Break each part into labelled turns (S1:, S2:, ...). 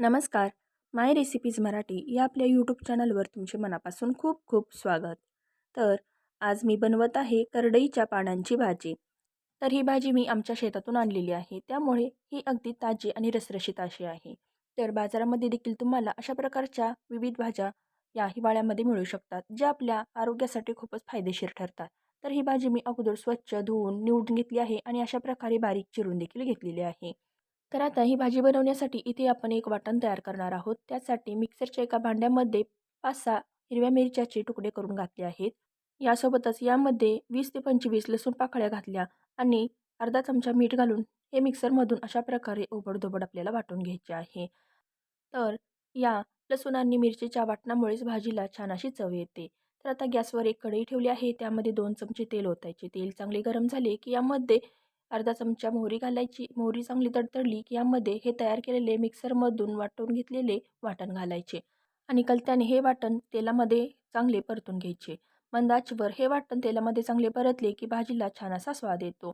S1: नमस्कार. माय रेसिपीज मराठी या आपल्या यूट्यूब चॅनलवर तुमचे मनापासून खूप खूप स्वागत. तर आज मी बनवत आहे करडईच्या पानांची भाजी. तर ही भाजी मी आमच्या शेतातून आणलेली आहे. त्यामुळे ही अगदी ताजी आणि रसरशीत अशी आहे. तर बाजारामध्ये देखील तुम्हाला अशा प्रकारच्या विविध भाज्या या हिवाळ्यामध्ये मिळू शकतात ज्या आपल्या आरोग्यासाठी खूपच फायदेशीर ठरतात. तर ही भाजी मी अगोदर स्वच्छ धुवून निवडून घेतली आहे आणि अशा प्रकारे बारीक चिरून देखील घेतलेली आहे. तर आता ही भाजी बनवण्यासाठी इथे आपण एक वाटण तयार करणार आहोत. त्यासाठी मिक्सरच्या एका भांड्यामध्ये पाच सहा हिरव्या मिरच्याचे तुकडे करून घातले आहेत. यासोबतच यामध्ये वीस ते पंचवीस लसूण पाकळ्या घातल्या आणि अर्धा चमचा मीठ घालून हे मिक्सरमधून अशा प्रकारे ओबडधोबड आपल्याला वाटून घ्यायचे आहे. तर या लसूण आणि मिरचीच्या वाटणामुळेच भाजीला छान अशी चव येते. तर आता गॅसवर एक कढई ठेवली आहे. त्यामध्ये दोन चमचे तेल ओतायचे. तेल चांगले गरम झाले की यामध्ये अर्धा चमचा मोहरी घालायची. मोहरी चांगली तडतडली की यामध्ये हे तयार केलेले मिक्सरमधून वाटून घेतलेले वाटण घालायचे आणि कलत्याने हे वाटण तेलामध्ये चांगले परतून घ्यायचे. मंदाचवर हे वाटण तेलामध्ये चांगले परतले की भाजीला छान असा स्वाद येतो.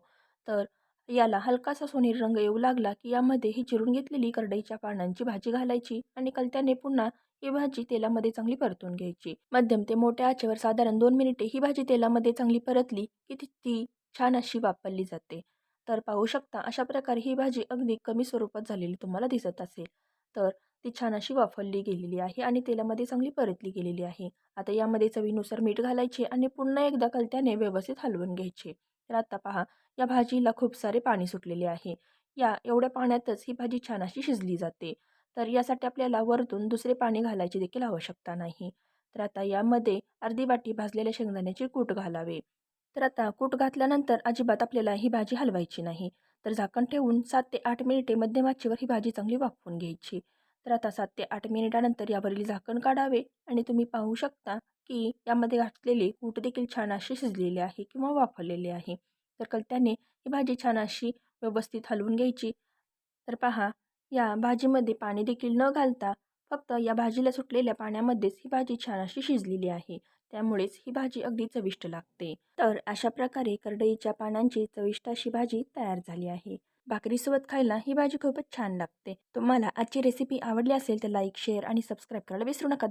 S1: तर याला हलकासा सोनेरी रंग येऊ लागला की यामध्ये ही चिरून घेतलेली करडईच्या पानांची भाजी घालायची आणि कलत्याने पुन्हा ही भाजी तेलामध्ये चांगली परतून घ्यायची. मध्यम ते मोठ्या आचेवर साधारण दोन मिनिटे ही भाजी तेलामध्ये चांगली परतली की ती ती छान अशी वापरली जाते. तर पाहू शकता अशा प्रकारे ही भाजी अगदी कमी स्वरूपात झालेली तुम्हाला दिसत असेल. तर ती छान अशी वाफरली गेलेली आहे आणि तेलामध्ये चांगली परतली गेलेली आहे. आता यामध्ये चवीनुसार मीठ घालायचे आणि पुन्हा एकदा कलत्याने व्यवस्थित हलवून घ्यायचे. तर आता पहा या भाजीला खूप सारे पाणी सुटलेले आहे. या एवढ्या पाण्यातच ही भाजी छान अशी शिजली जाते. तर यासाठी आपल्याला वरतून दुसरे पाणी घालायची देखील आवश्यकता नाही. तर आता यामध्ये अर्धी वाटी भाजलेल्या शेंगदाण्याचे कूट घालावे. तर आता कूट घातल्यानंतर अजिबात आपल्याला ही भाजी हलवायची नाही. तर झाकण ठेवून सात ते आठ मिनिटे मध्यम आचेवर ही भाजी चांगली वाफवून घ्यायची. तर आता सात ते आठ मिनिटानंतर यावरील झाकण काढावे आणि तुम्ही पाहू शकता की यामध्ये घातलेले कूट देखील छान अशी शिजलेले आहे किंवा वाफरलेले आहे. तर कलत्याने ही भाजी छान अशी व्यवस्थित हलवून घ्यायची. तर पहा या भाजीमध्ये पाणी देखील न घालता फक्त या भाजीला सुटलेल्या पाण्यामध्येच ही भाजी छान अशी शिजलेली आहे. त्यामुळेच ही भाजी अगदी चविष्ट लागते. तर अशा प्रकारे करडईच्या पानांची चविष्ट अशी भाजी तयार झाली आहे. भाकरीसोबत खायला ही भाजी खूपच छान लागते. तुम्हाला आजची रेसिपी आवडली असेल तर लाईक शेअर आणि सबस्क्राईब करायला विसरू नका.